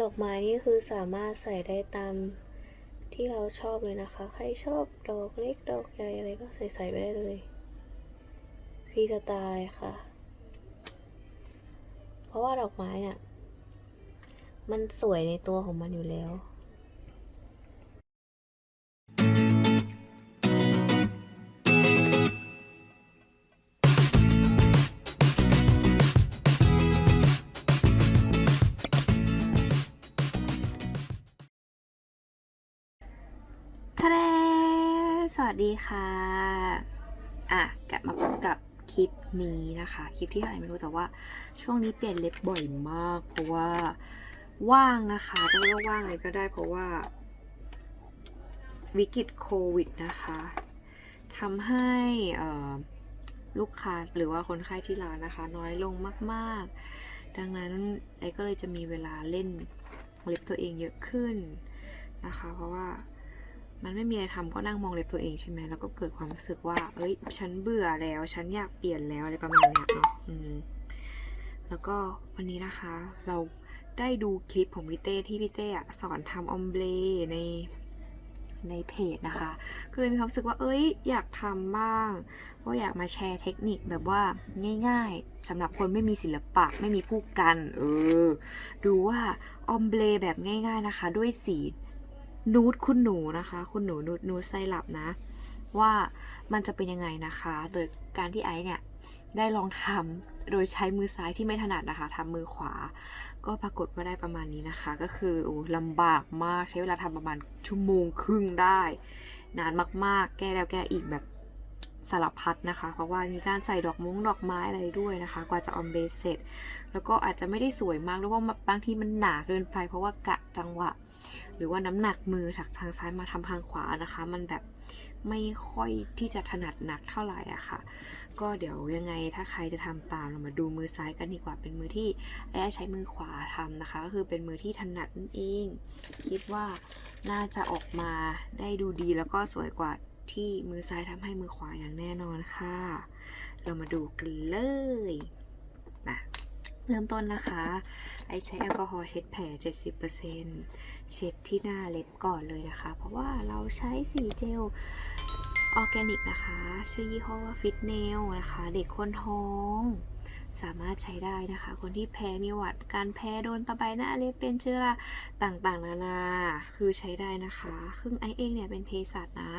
ดอกไม้นี่คือสามารถใส่ได้ตามที่เราชอบเลยนะคะ ใครชอบดอกเล็กดอกใหญ่อะไรก็ใส่ใส่ไปได้เลยฟรีสไตล์ค่ะ เพราะว่าดอกไม้เนี่ยมันสวยในตัวของมันอยู่แล้ว สวัสดีค่ะ อะ กลับมาพบกับคลิปนี้นะคะ คลิปที่เท่าไหร่ไม่รู้แต่ว่า ช่วงนี้เปลี่ยนเล็บบ่อยมาก เพราะว่าว่างนะคะจะเรียกว่าว่างเลยก็ได้ เพราะว่า วิกฤตโควิดนะคะทำให้ลูกค้าหรือว่าคนไข้ที่ร้านนะคะ น้อยลงมาก ๆ ดังนั้นไอ้ก็เลยจะมีเวลาเล่นเล็บตัวเองเยอะขึ้นนะคะ เพราะว่า มันไม่มีอะไรทำก็นั่งมองเล็บตัวเองใช่ไหมแล้วก็เกิดความรู้สึกว่า เอ้ย ฉันเบื่อแล้ว ฉันอยากเปลี่ยนแล้วอะไรประมาณเนี้ยเนาะอืมแล้วก็วันนี้นะคะ เราได้ดูคลิปของพี่เต้ที่พี่เต้สอนทำออมเบลในในเพจนะคะ ก็เลยมีความรู้สึกว่า เอ้ย อยากทำบ้างเพราะอยากมาแชร์เทคนิคแบบว่าง่ายๆสำหรับคนไม่มีศิลปะไม่มีผู้กัน เออ ดูว่าออมเบลแบบง่าย ๆนะคะ ด้วยสี นูดคุณหนูนะคะ คุณหนูนูดนูดไซรัปนะ ว่ามันจะเป็นยังไงนะคะ โดยการที่ไอซ์เนี่ยได้ลองทำโดยใช้มือซ้ายที่ไม่ถนัดนะคะทำมือขวา ก็ปรากฏว่าได้ประมาณนี้นะคะ ก็คือโอ้ลำบากมากใช้เวลาทำประมาณชั่วโมงครึ่งได้ นานมากๆ แก้แล้วแก้อีกแบบสารพัดนะคะ เพราะว่ามีการใส่ดอกมุ้งดอกไม้อะไรด้วยนะคะ กว่าจะออมเบสเสร็จ แล้วก็อาจจะไม่ได้สวยมากหรือว่าบางทีมันหนาเกินไป เพราะว่ากะจังหวะ หรือว่าน้ำหนักมือจากทางซ้ายมาทำทางขวานะคะ มันแบบไม่ค่อยที่จะถนัดหนักเท่าไหร่อะค่ะ ก็เดี๋ยวยังไงถ้าใครจะทำตามเรามาดูมือซ้ายกันดีกว่าเป็นมือที่ไอ้ใช้มือขวาทำนะคะ ก็คือเป็นมือที่ถนัดนั่นเอง คิดว่าน่าจะออกมาได้ดูดีแล้วก็สวยกว่าที่มือซ้ายทำให้มือขวาอย่างแน่นอนค่ะ เรามาดูกันเลยนะเริ่มต้นนะคะ ไอใช้แอลกอฮอล์เช็ดแผล 70%เเช็ดที่หน้าเล็บก่อนเลยนะคะ เพราะว่าเราใช้สีเจลออร์แกนิกนะคะ ชื่อยี่ห้อว่าฟิตเนลนะคะ เด็กคนท้อง สามารถใช้ได้นะคะ คนที่แพ้มีหวัดการแพ้โดนตะไบหน้าเล็บเป็นเชื้อราต่างๆ นานา คือใช้ได้นะคะซึ่งไอเองเนี่ยเป็นเภสัชนะ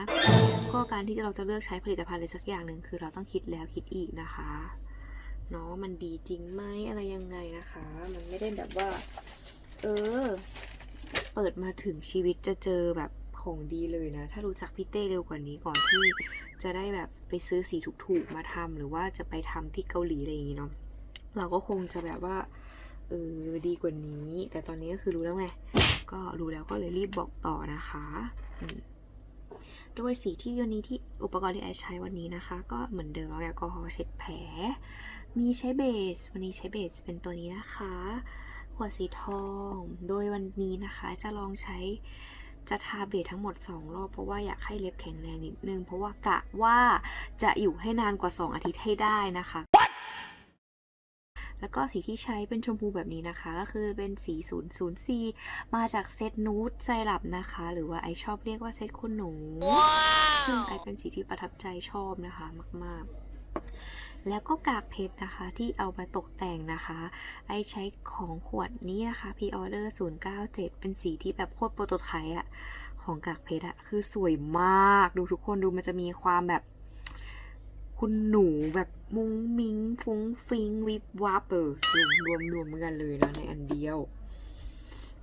ก็การที่เราจะเลือกใช้ผลิตภัณฑ์อะไรสักอย่างหนึ่งคือเราต้องคิดแล้วคิดอีกนะคะเนาะมันดีจริงไหมอะไรยังไงนะคะ มันไม่ได้แบบว่า เออ เปิดมาถึงชีวิตจะเจอแบบของดีเลยนะ ถ้ารู้จักพี่เต้เร็วกว่านี้ก่อนที่จะได้แบบไปซื้อสีถูกๆมาทำหรือว่าจะไปทำที่เกาหลีอะไรอย่างงี้เนาะเราก็คงจะแบบว่าเออดีกว่านี้ แต่ตอนนี้ก็คือรู้แล้วไง ก็รู้แล้วก็เลยรีบบอกต่อนะคะด้วยสีที่วันนี้ที่อุปกรณ์ที่ไอใช้วันนี้นะคะ ก็เหมือนเดิมเอาแอลกอฮอล์เช็ดแผล มีใช้เบส วันนี้ใช้เบสเป็นตัวนี้นะคะ หัวสีทอง โดยวันนี้นะคะจะลองใช้จะทาเบสทั้งหมด 2 รอบ เพราะว่าอยากให้เล็บแข็งแรงนิดนึง เพราะว่ากะว่าจะอยู่ให้นานกว่า 2 อาทิตย์ให้ได้นะคะแล้วก็สีที่ใช้เป็นชมพูแบบนี้นะคะ ก็คือเป็นสี 004 มาจากเซตนูดไซรัปนะคะ หรือว่าไอชอบเรียกว่าเซตคุณหนูซึ่งไอเป็นสีที่ประทับใจชอบนะคะมาก ๆ แล้วก็กากเพชรนะคะ ที่เอามาตกแต่งนะคะ ไอใช้ของขวดนี้นะคะ P Order 097 เป็นสีที่แบบโคตรโปรโตไทป์อะของกากเพชรอะคือสวยมากดูทุกคนดูมันจะมีความแบบ คุณหนูแบบมุ้งมิ้ง ฟุ้งฟิงวิบวับเออรวมรวมรวมกันเลยนะในอันเดียว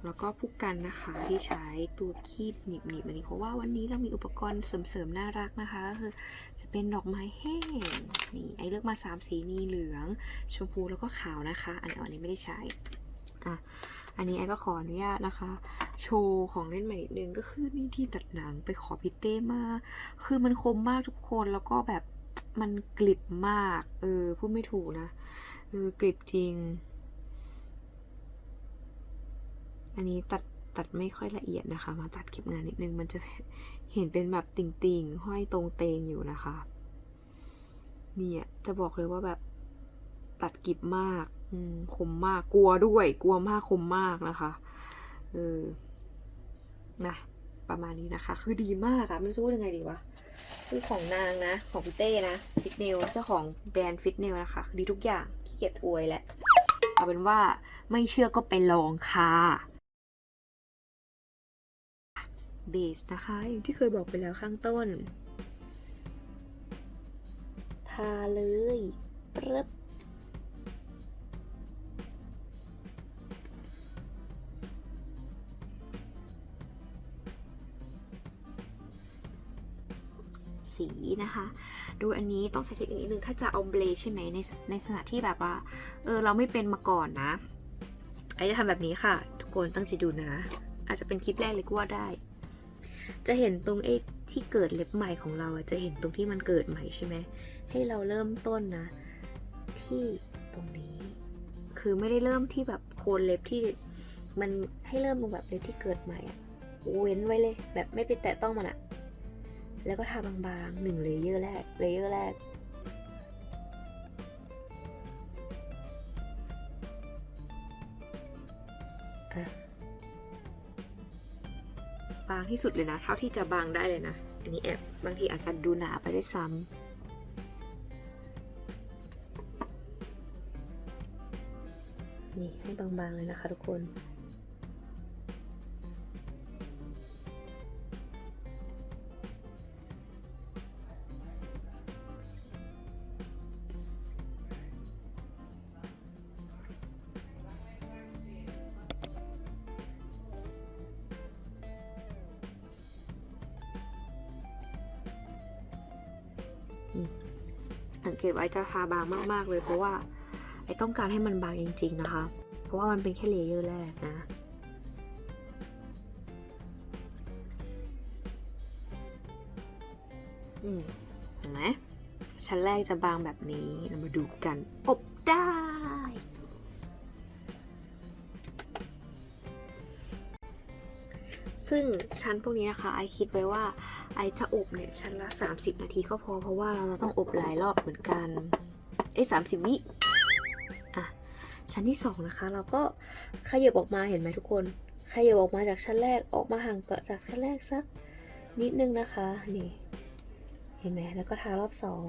แล้วก็ผู้กันนะคะที่ใช้ตัวคีบหนีบหนีบอันนี้เพราะว่าวันนี้เรามีอุปกรณ์เสริมๆน่ารักนะคะก็คือจะเป็นดอกไม้แห้งนี่ไอเลือกมาสามสีมีเหลือง ชมพูแล้วก็ขาวนะคะ อันอันนี้ไม่ได้ใช้อะอันนี้ไอก็ขออนุญาตนะคะ โชว์ของเล่นใหม่นิดนึงก็คือนี่ที่ตัดหนังไปขอพิเต้มาคือมันคมมากทุกคนแล้วก็แบบมันกลิบมาก เออพูดไม่ถูกนะเออกลิบจริง อันนี้ตัดตัดไม่ค่อยละเอียดนะคะ มาตัดเก็บงานนิดนึง มันจะเห็นเป็นแบบติ่งๆ ห้อยตรงเตงอยู่นะคะ เนี่ยจะบอกเลยว่าแบบตัดกิบมากคมมากกลัวด้วย กลัวมากคมมากนะคะเออนะประมาณนี้นะคะ คือดีมากอะไม่รู้จะพูดยังไงดีวะคือของนางนะ ของพี่เต้นะฟิตเนลเจ้าของแบรนด์ฟิตเนลนะคะดีทุกอย่างขี้เกียจอวยแหละเอาเป็นว่าไม่เชื่อก็ไปลองค่ะ เบสนะคะ อย่างที่เคยบอกไปแล้วข้างต้น ทาเลยปึ๊บสีนะคะ ดูอันนี้ต้องใช้เทคนิคนิดนึง ถ้าจะเอาเบลใช่ไหมในในสถานที่แบบว่า เออ เราไม่เป็นมาก่อนนะไอจะทำแบบนี้ค่ะ ทุกคนตั้งใจดูนะ อาจจะเป็นคลิปแรกเลยก็ว่าได้ จะเห็นตรงไอ้ที่เกิดเล็บใหม่ของเราอะจะเห็นตรงที่มันเกิดใหม่ใช่ไหมให้เราเริ่มต้นนะ ที่ตรงนี้ คือไม่ได้เริ่มที่แบบโคนเล็บที่มันให้เริ่มตรงแบบเล็บที่เกิดใหม่อะเว้นไว้เลย แบบไม่ไปแตะต้องมันอะแล้วก็ทาบางๆหนึ่งเลเยอร์แรกเลเยอร์แรกอะ บางที่สุดเลยนะ เท่าที่จะบางได้เลยนะ อันนี้แอบบางทีอาจจะดูหนาไปได้ซ้ำนี่ให้บางๆเลยนะคะทุกคน สังเกตไว้จะทาบางมากๆเลย เพราะว่าไอต้องการให้มันบางจริง ๆ นะคะ เพราะว่ามันเป็นแค่เลเยอร์แรกนะอืมเห็นไหมชั้นแรกจะบางแบบนี้เรามาดูกัน อบได้ซึ่งชั้นพวกนี้นะคะไอคิดไว้ว่า ไอจะอบเนี่ยชั้นละ 30 นาทีก็พอเพราะว่าเราจะต้องอบหลายรอบเหมือนกันไอ้สามสิบวิอะชั้นที่สองนะคะ เราก็ขยับออกมาเห็นไหมทุกคนขยับออกมาจากชั้นแรกออกมาห่างจากชั้นแรกสักนิดนึงนะคะนี่เห็นไหมแล้วก็ทารอบสอง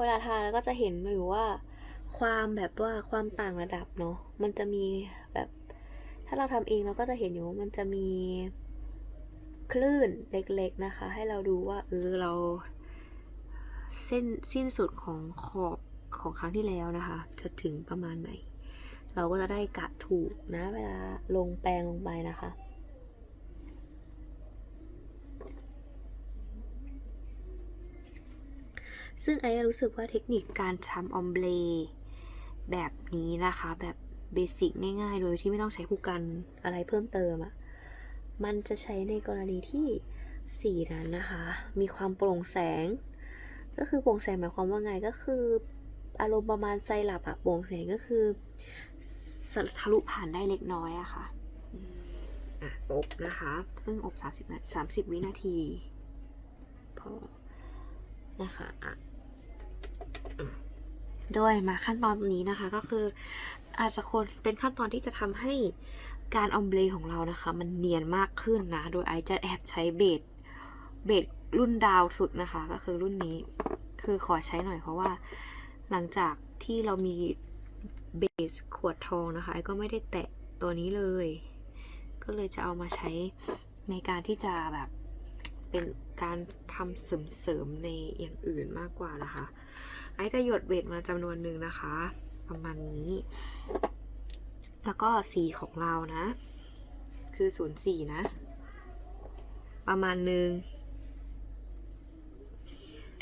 เวลาทาแล้วก็จะเห็นอยู่ว่า ความแบบว่าความต่างระดับเนาะมันจะมีแบบ ถ้าเราทำเองเราก็จะเห็นอยู่ว่ามันจะมีคลื่นเล็กๆนะคะ ให้เราดูว่าเออเราเส้นสิ้นสุดของขอบของครั้งที่แล้วนะคะ จะถึงประมาณไหน เราก็จะได้กะถูกนะ เวลาลงแปรงลงไปนะคะ ซึ่งไอ้รู้สึกว่าเทคนิคการทำออมเบลแบบนี้นะคะ แบบเบสิกง่ายๆ โดยที่ไม่ต้องใช้ผู้กันอะไรเพิ่มเติมอะ่ะ มันจะใช้ในกรณีที่สีนั้นนะคะ มีความโปร่งแสง ก็คือโปร่งแสงหมายความว่าไงก็คือ อารมณ์ประมาณไซรัปอะโปร่งแสงก็คือสทะลุผ่านได้เล็กน้อยอะค่ะอืมอะอบนะคะเพิ่งอบ 30 นา30 วินาทีพอนะคะอะ อืมโดยมาขั้นตอนนี้นะคะก็คืออาจจะคนเป็นขั้นตอนที่จะทำให้การออมเบลของเรานะคะ มันเนียนมากขึ้นนะ โดยไอจะแอบใช้เบสเบสรุ่นดาวสุดนะคะ ก็คือรุ่นนี้คือขอใช้หน่อยเพราะว่าหลังจากที่เรามีเบสขวดทองนะคะไอก็ไม่ได้แตะตัวนี้เลย ก็เลยจะเอามาใช้ในการที่จะแบบเป็นการทำเสริมๆในอย่างอื่นมากกว่านะคะ ไอจะหยดเบสมาจำนวนหนึ่งนะคะ ประมาณนี้ แล้วก็สีของเรานะ คือศูนย์สี่นะ ประมาณหนึ่ง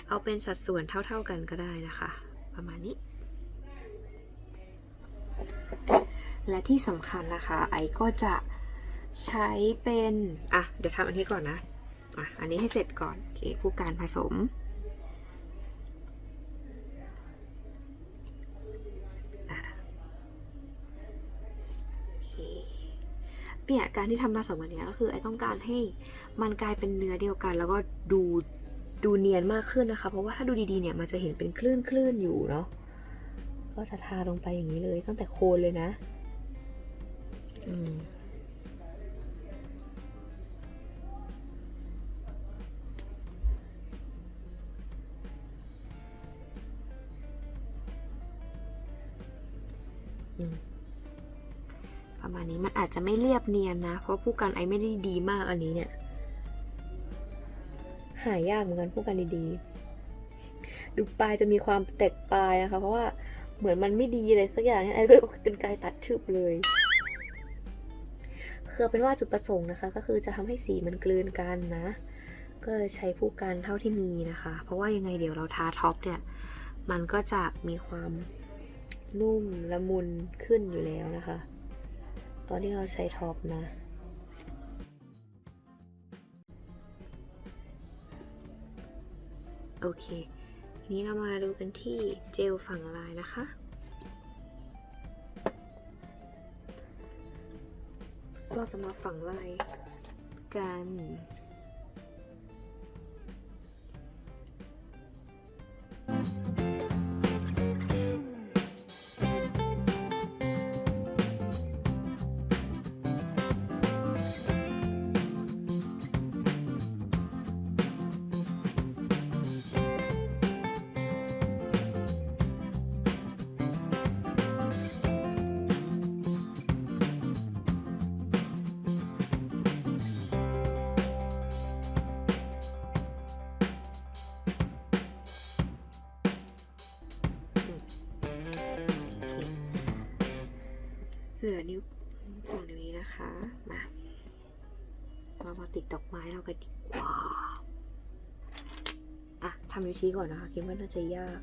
เอาเป็นสัดส่วนเท่า ๆกันก็ได้นะคะ ประมาณนี้ และที่สำคัญนะคะ ไอก็จะใช้เป็น อะ เดี๋ยวทำอันนี้ก่อนนะ อะ อันนี้ให้เสร็จก่อน โอเค ผู้การผสม อะโอเค เนี่ยการที่ทำผสองวันนี้ก็คือไอต้องการให้มันกลายเป็นเนื้อเดียวกัน แล้วก็ดูดูเนียนมากขึ้นนะคะ เพราะว่าถ้าดูดีๆเนี่ยมันจะเห็นเป็นคลื่นคลื่นๆอยู่เนาะก็จะทาลงไปอย่างนี้เลยตั้งแต่โคนเลยนะ อืม จะไม่เรียบเนียนนะ เพราะผู้กันไอไม่ได้ดีมากอันนี้เนี่ย หายากเหมือนกันผู้กันดีๆดูปลายจะมีความแตกปลายนะคะ เพราะว่าเหมือนมันไม่ดีเลยสักอย่างเนี่ยไอเรื่องเป็นกายตัดชึบเลยคือเอาเป็นว่าจุดประสงค์นะคะ ก็คือจะทำให้สีมันกลืนกันนะ ก็เลยใช้ผู้กันเท่าที่มีนะคะ เพราะว่ายังไงเดี๋ยวเราทาท็อปเนี่ย มันก็จะมีความนุ่มละมุนขึ้นอยู่แล้วนะคะ ตอนที่เราใช้ท็อปนะ โอเค ทีนี้เรามาดูกันที่เจลฝั่งลายนะคะ เราจะมาฝังลายกัน เหลือนิ้วสองนิ้วนี้นะคะ มาเรามาติดดอกไม้เรากันดีกว่าอะทำนิ้วชี้ก่อนนะคะ คิดว่าน่าจะยาก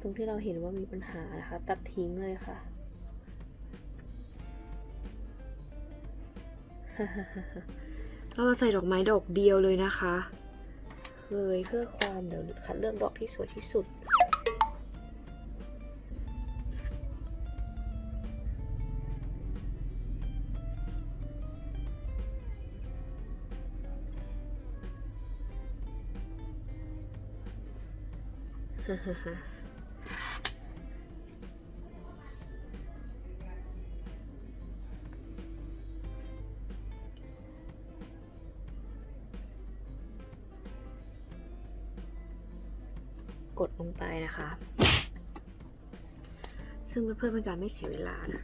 ตรงที่เราเห็นว่ามีปัญหานะคะ ตัดทิ้งเลยค่ะ เราจะใส่ดอกไม้ดอกเดียวเลยนะคะ เลยเพื่อความเดี๋ยวคัดเลือกดอกที่สวยที่สุดก นะคะ ซึ่งเพื่อเป็นการไม่เสียเวลานะ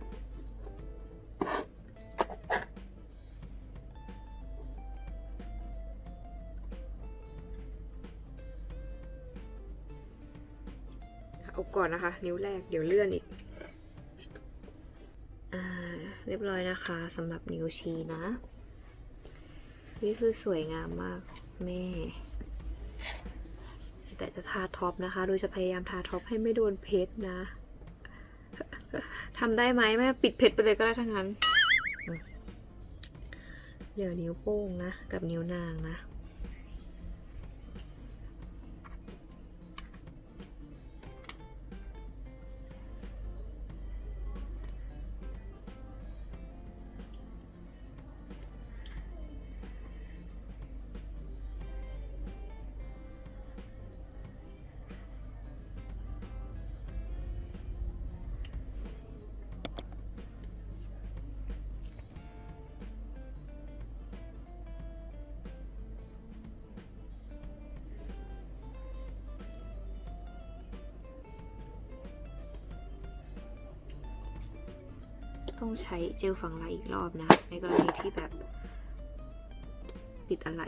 อาก่อนนะคะ นิ้วแรกเดี๋ยวเลื่อนอีกอ่าเรียบร้อยนะคะสำหรับนิ้วชี้นะ นี่คือสวยงามมากแม่ แต่จะทาท็อปนะคะ โดยจะพยายามทาท็อปให้ไม่โดนเพชรนะทำได้ไหมแม่ปิดเพชรไปเลยก็ได้ทั้งนั้นอืมเหลือนิ้วโป้งนะ กับนิ้วนางนะ ใช้เจลฝังลายอีกรอบนะ ในกรณีที่แบบ ติดอะไร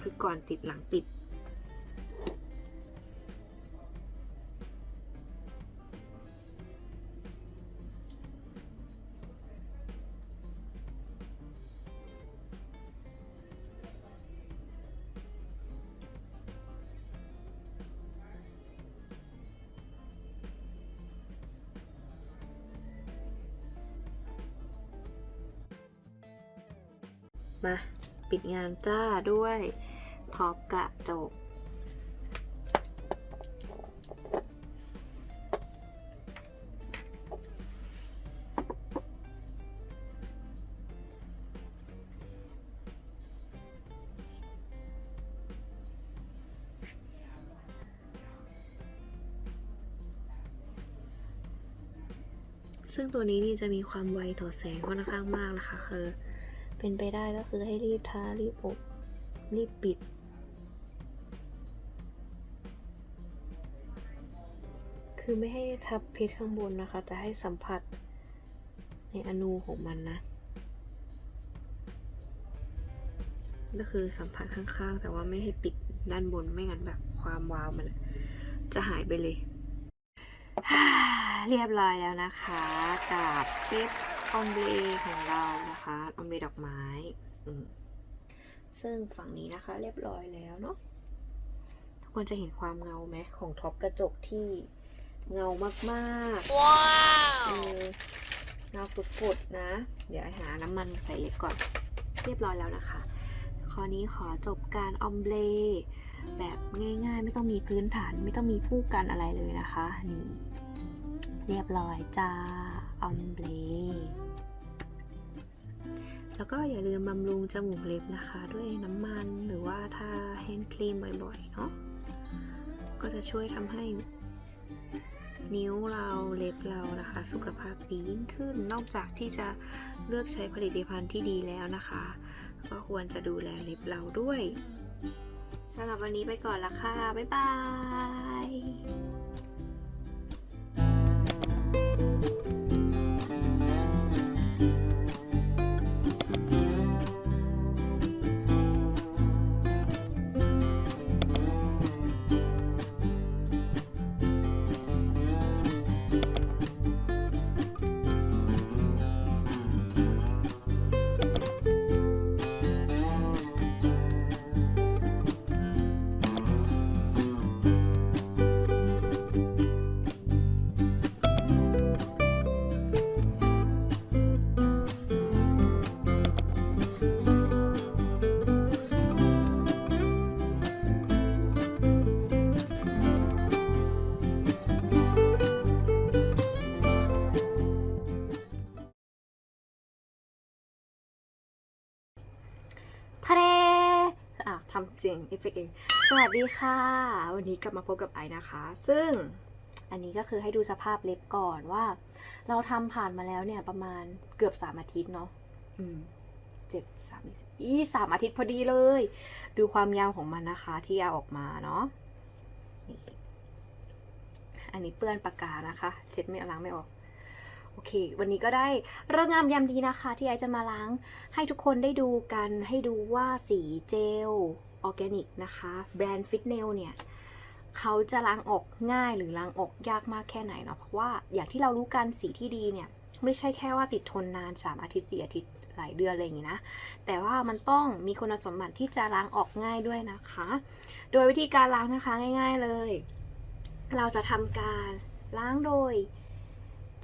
คือก่อนติดหลังติด งานจ้าด้วยท็อปกระจก ซึ่งตัวนี้นี่จะมีความไวต่อแสงค่อนข้างมากนะคะคือ เป็นไปได้ก็คือให้รีบทารีบอบรีบปิด คือไม่ให้ทับเพชรข้างบนนะคะ แต่ให้สัมผัสในอนูของมันนะ ก็คือสัมผัสข้างๆ แต่ว่าไม่ให้ปิดด้านบนไม่งั้นแบบความวาวมันจะหายไปเลย เรียบร้อยแล้วนะคะกับเล็บ ออมเบลของเรานะคะออมเบลดอกไม้อืมซึ่งฝั่งนี้นะคะ เรียบร้อยแล้วเนาะทุกคนจะเห็นความเงาไหมของท็อปกระจกที่เงามากๆ ว้าเอวอเงาฟุดๆนะ เดี๋ยวหาน้ำมันใส่เล็บก่อน เรียบร้อยแล้วนะคะข้อนี้ขอจบการออมเบลแบบง่ายๆ ไม่ต้องมีพื้นฐาน ไม่ต้องมีผู้กันอะไรเลยนะคะ นี่ เรียบร้อยจ้าออมเบลแล้วก็อย่าลืมบำรุงจมูกเล็บนะคะ ด้วยน้ำมันหรือว่าทาแฮนด์ครีมบ่อยๆเนาะก็จะช่วยทำให้นิ้วเราเล็บเรานะคะ สุขภาพดียิ่งขึ้น นอกจากที่จะเลือกใช้ผลิตภัณฑ์ที่ดีแล้วนะคะ ก็ควรจะดูแลเล็บเราด้วยสำหรับวันนี้ไปก่อนละค่ะ บ๊ายบาย ทำเสียงเอฟเฟกต์เองสวัสดีค่ะ วันนี้กลับมาพบกับไอนะคะ ซึ่งอันนี้ก็คือให้ดูสภาพเล็บก่อนว่า เราทำผ่านมาแล้วเนี่ยประมาณเกือบสามอาทิตย์เนาะอืมเจ็ดสามสิบอีสามอาทิตย์พอดีเลย ดูความยาวของมันนะคะที่เอาออกมาเนาะนี่อันนี้เปื้อนปากกานะคะ เช็ดไม่ล้างไม่ออก โอเค วันนี้ก็ได้เรื่งงามยามดีนะคะ ที่ไอจะมาล้างให้ทุกคนได้ดูกันให้ดูว่าสีเจลออร์แกนิกนะคะ แบรนด์ฟิตเนลเนี่ยเขาจะล้างออกง่ายหรือล้างออกยากมากแค่ไหนเนาะเพราะว่าอย่างที่เรารู้กันสีที่ดีเนี่ย ไม่ใช่แค่ว่าติดทนนาน 3 อาทิตย์4อาทิตย์หลายเดือนอะไรอย่างงี้นะ แต่ว่ามันต้องมีคุณสมบัติที่จะล้างออกง่ายด้วยนะคะ โดยวิธีการล้างนะคะง่าย ๆเลย เราจะทำการล้างโดย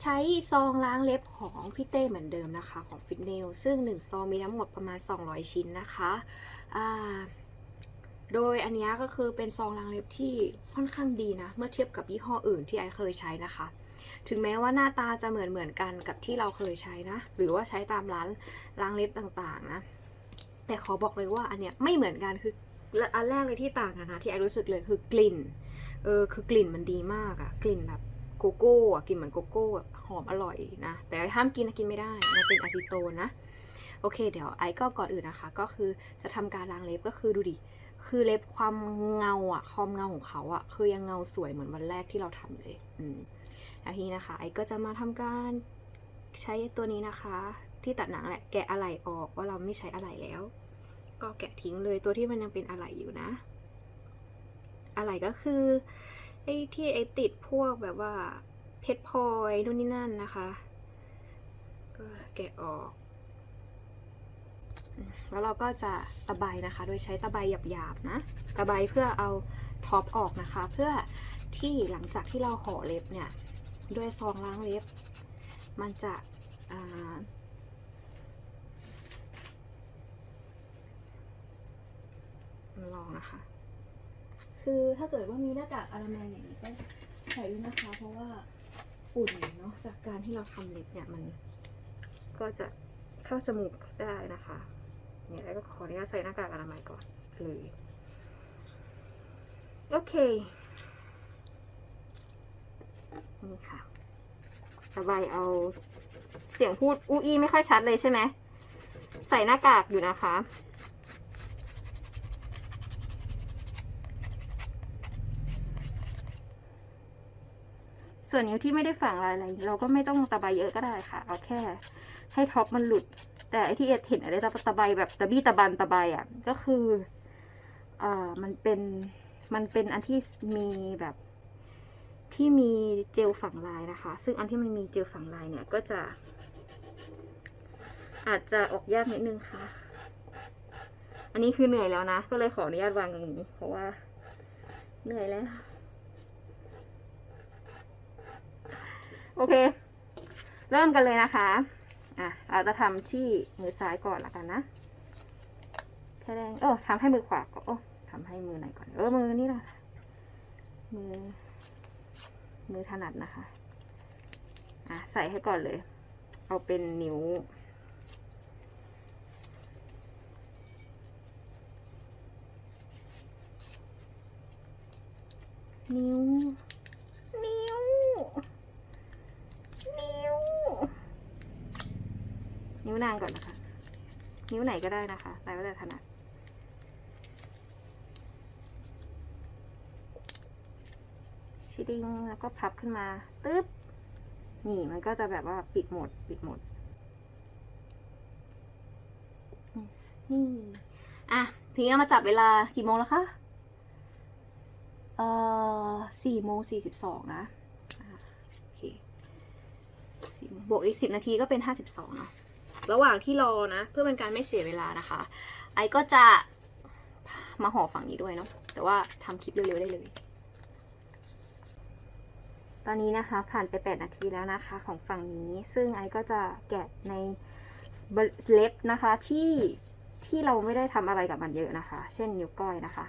ใช้ซองล้างเล็บของพี่เต้เหมือนเดิมนะคะของฟิตเนลซึ่ง 1 ซองมีทั้งหมดประมาณ 200 ชิ้นนะคะโดยอันนี้ก็คือเป็นซองล้างเล็บที่ค่อนข้างดีนะ เมื่อเทียบกับยี่ห้ออื่นที่ไอเคยใช้นะคะ ถึงแม้ว่าหน้าตาจะเหมือนเหมือนกันกับที่เราเคยใช้นะ หรือว่าใช้ตามร้านล้างเล็บต่างๆนะ แต่ขอบอกเลยว่าอันเนี้ยไม่เหมือนกันคืออันแรกเลยที่ต่างกันนะที่ไอรู้สึกเลยคือกลิ่น เออคือกลิ่นมันดีมากอะกลิ่นแบบ โกโก้อะกลิ่นเหมือนโกโก้หอมอร่อยนะ แต่ห้ามกินนะกินไม่ได้มันเป็นอะซิโตนนะ โอเค เดี๋ยวไอ้ก็ก่อนอื่นนะคะ ก็คือจะทำการล้างเล็บก็คือดูดิ คือเล็บความเงาอะความเงาของเขาอะคือยังเงาสวยเหมือนวันแรกที่เราทำเลยอืมแล้วทีนี้นะคะ ไอ้ก็จะมาทำการใช้ตัวนี้นะคะ ที่ตัดหนังแหละแกะอะไหล่ออกว่าเราไม่ใช้อะไหล่แล้ว ก็แกะทิ้งเลยตัวที่มันยังเป็นอะไหล่อยู่นะ อะไหล่ก็คือ ไอ้ที่ไอ้ติดพวกแบบว่าเพชรพลอยนู่นนี่นั่นนะคะ ก็แกะออก แล้วเราก็จะตะไบนะคะ โดยใช้ตะไบหยาบๆนะ ตะไบเพื่อเอาท็อปออกนะคะ เพื่อที่หลังจากที่เราห่อเล็บเนี่ย ด้วยซองล้างเล็บ มันจะอลองนะคะ คือถ้าเกิดว่ามีหน้ากากอนามัยอย่างนี้ก็ใส่ด้วยนะคะ เพราะว่าฝุ่นเนาะจากการที่เราทำเล็บเนี่ยมัน ก็จะเข้าจมูกได้นะคะเนี่ยแล้วก็ขออนุญาตใส่หน้ากากอนามัยก่อนเลยโอเคนี่ค่ะระบายเอาเสียงพูดอู้อี้ไม่ค่อยชัดเลยใช่ไหม ใส่หน้ากากอยู่นะคะ ส่วนนิ้วที่ไม่ได้ฝังลายอะไร เราก็ไม่ต้องตะไบเยอะก็ได้ค่ะ เอาแค่ ให้ท็อปมันหลุด แต่ไอที่เอ็ดเห็นอะไรตะตะไบแบบตะบี้ตะบันตะไบอะ ก็คืออ่ามันเป็น มันเป็นอันที่มีแบบที่มีเจลฝังลายนะคะ ซึ่งอันที่มันมีเจลฝังลายเนี่ยก็จะ อาจจะออกยากนิดนึงค่ะ อันนี้คือเหนื่อยแล้วนะ ก็เลยขออนุญาตวางอย่างนี้ เพราะว่า เหนื่อยแล้ว โอเค เริ่มกันเลยนะคะ อะ เราจะทำที่มือซ้ายก่อนละกันนะแค่แรงเออทำให้มือขวาก่อนโอ้ทำให้มือไหนก่อน เออ มือนี่ละมือ มือถนัดนะคะ อะ ใส่ให้ก่อนเลย เอาเป็นนิ้วนิ้ว นิ้ว นิ้วนางก่อนนะคะ นิ้วไหนก็ได้นะคะแต่ว่าแต่ถนัดชิดิงแล้วก็พับขึ้นมาตึ๊บนี่มันก็จะแบบว่าปิดหมด ปิดหมด นี่อะทีนี้เรามาจับเวลากี่โมงแล้วคะ เอ่อสี่โมงสี่สิบสองนะโอเคบวกอีกสิบนาทีก็เป็นห้าสิบสองเนาะ ระหว่างที่รอนะ เพื่อเป็นการไม่เสียเวลานะคะ ไอก็จะมาห่อฝั่งนี้ด้วยเนาะแต่ว่าทำคลิปเร็วๆได้เลย ตอนนี้นะคะผ่านไป 8 นาทีแล้วนะคะของฝั่งนี้ ซึ่งไอก็จะแกะในเล็บนะคะที่ที่เราไม่ได้ทำอะไรกับมันเยอะนะคะ เช่นนิ้วก้อยนะคะ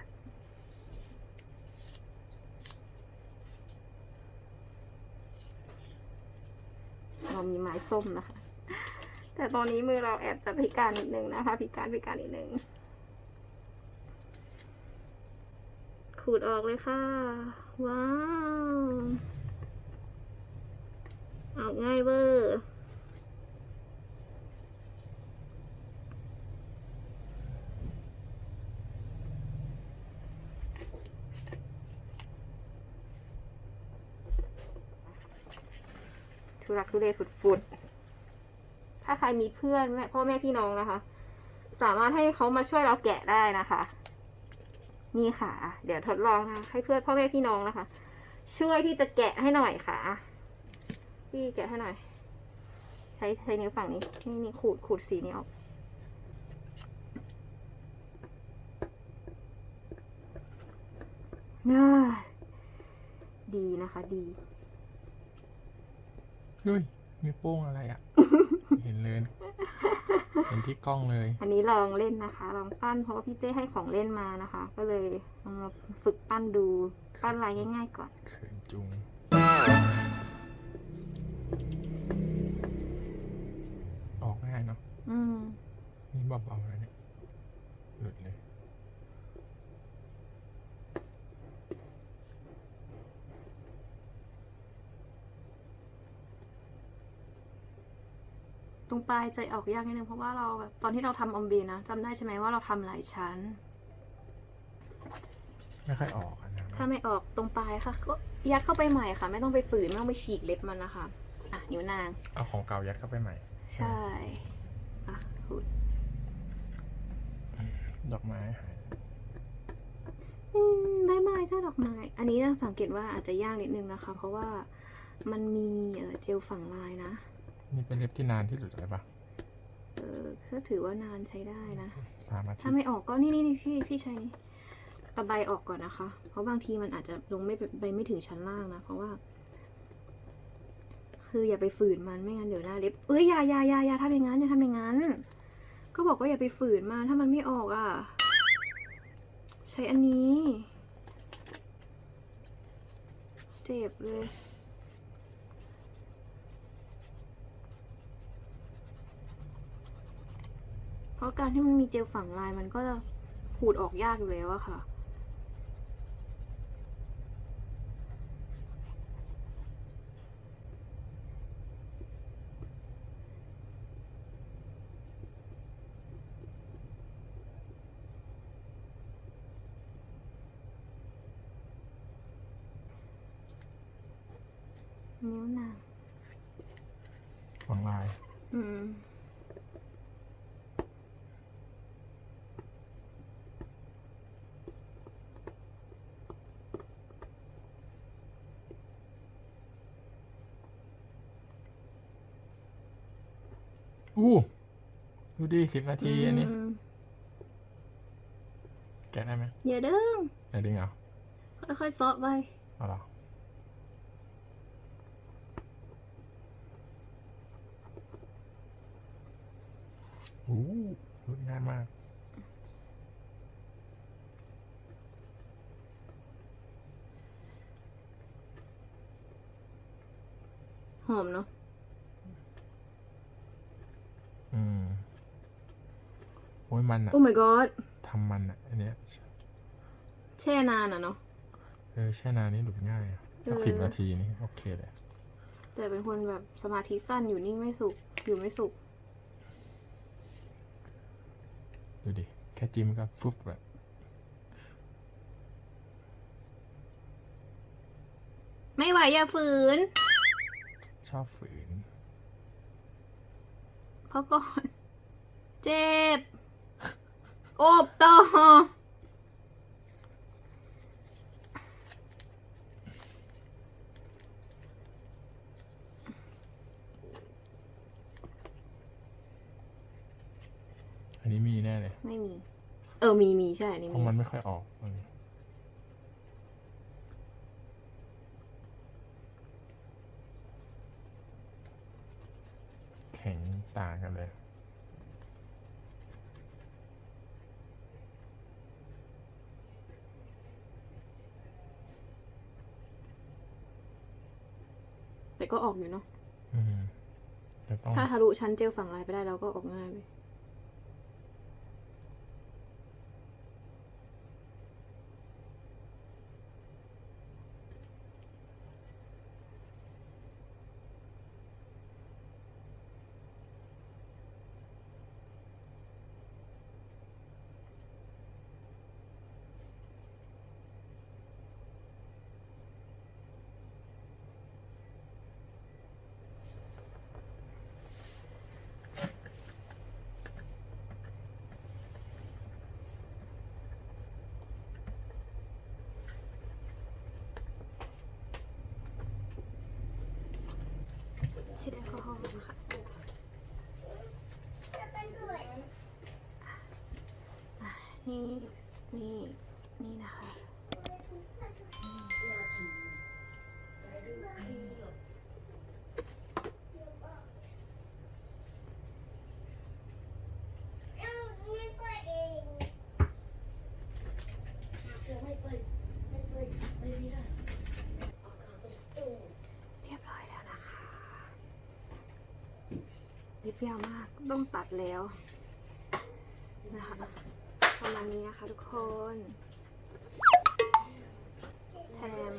เรามีไม้ส้มนะคะ แต่ตอนนี้มือเราแอบจะพิการนิดนึงนะคะ พิการพิการนิดนึงขูดออกเลยค่ะ ว้าวออกง่ายเวอร์ทุรักทุเลฝุดๆ ใครมีเพื่อนแม่พ่อแม่พี่น้องนะคะ สามารถให้เขามาช่วยเราแกะได้นะคะ นี่ค่ะ เดี๋ยวทดลองนะให้เพื่อนพ่อแม่พี่น้องนะคะ ช่วยที่จะแกะให้หน่อยค่ะ พี่แกะให้หน่อย ใช้ใช้นิ้วฝั่งนี้ นี่นี่ขูดขูดสีนี้ออกน่าดีนะคะ ดีเฮ้ยมีโป้งอะไรอะ่ะ เห็นเลย เห็นที่กล้องเลย อันนี้ลองเล่นนะคะ ลองปั้นเพราะว่าพี่เต้ให้ของเล่นมานะคะ ก็เลยลองมาฝึกปั้นดู ปั้นลายง่าย ๆ ก่อนเขินจุง รงปลายใจออกยากนิดนึงเพราะว่าเราแบบตอนที่เราทำอมบีนะจำได้ใช่ไหมว่าเราทำหลายชั้น ไม่ค่อยออกอะนะถ้าไม่ออกตรงปลายค่ะก็ยัดเข้าไปใหม่ค่ะ ไม่ต้องไปฝืนไม่ต้องไปฉีกเล็บมันนะคะอะนิ้วนาง เอาของเก่ายัดเข้าไปใหม่ ใช่อะขูดดอกไม้หายอืมได้ไม้ใช่ดอกไม้ อันนี้นะสังเกตว่าอาจจะยากนิดนึงนะคะ เพราะว่ามันมีเอ่อเจลฝังลายนะ นี่เป็นเล็บที่นานที่สุดเลยปะเออก็ถือว่านานใช้ได้นะ สามอาทิถ้าตย์ไม่ออกก็นี่นี่นี่พี่พี่ใช้นี่ตะไบออกก่อนนะคะ เพราะบางทีมันอาจจะลงไม่ไปไปไม่ถึงชั้นล่างนะ เพราะว่า คืออย่าไปฝืนมันไม่งั้นเดี๋ยวหน้าเล็บเอ้ยอย่าอย่าอย่าอย่าทำอย่างนั้นอย่าทำอย่างนั้น ก็บอกว่าอย่าไปฝืนมันถ้ามันไม่ออกอะ ใช้อันนี้ เจ็บเลย ราะการที่มันมีเจลฝังลายมันก็จะขูดออกยากอยู่แล้วอะค่ะ นิ้วนาง ฝังลาย อืม อู้ดูดิสิบนาทีอันนี้ มแกะได้ไหมอย่าเด้งเดี๋ยวดึงเอาค่อยๆซอกไป เอาเหรออู้รุดง่ายมาก หอมเนาะ อืมโอ้ยมันอะโอ้ my god ทำมันอะอันเนี้ยแช่นานอะเนาะ เออแช่นานนี่หลุดง่ายอะเออสิบนาทีนี่โอเคเลยแต่เป็นคนแบบสมาธิสั้นอยู่นิ่งไม่สุข อยู่ไม่สุข ดูดิ แค่จิ้มก็ฟุบแบบไม่ไหวอย่าฝืนชอบฝืน เพราะก่อน เจ็บ โอบต่ออันนี้มีแน่เลย ไม่มี เออมีมีใช่อันนี้เพมีราะมันไม่ค่อยออกมันแข็งต่างกันเลย แต่ก็ออกอยู่เนาะ อืมจะต้องถ้าทะลุชั้นเจลฝั่งลายไปได้เราก็ออกง่ายไปเช็ดแอลกอฮอล์นะคะ นี่ นี่ นี่นะคะ เรียบร้อยแล้วนะคะ ยาวมาก ต้องตัดแล้วนะคะประมาณนี้นะคะทุกคนแถม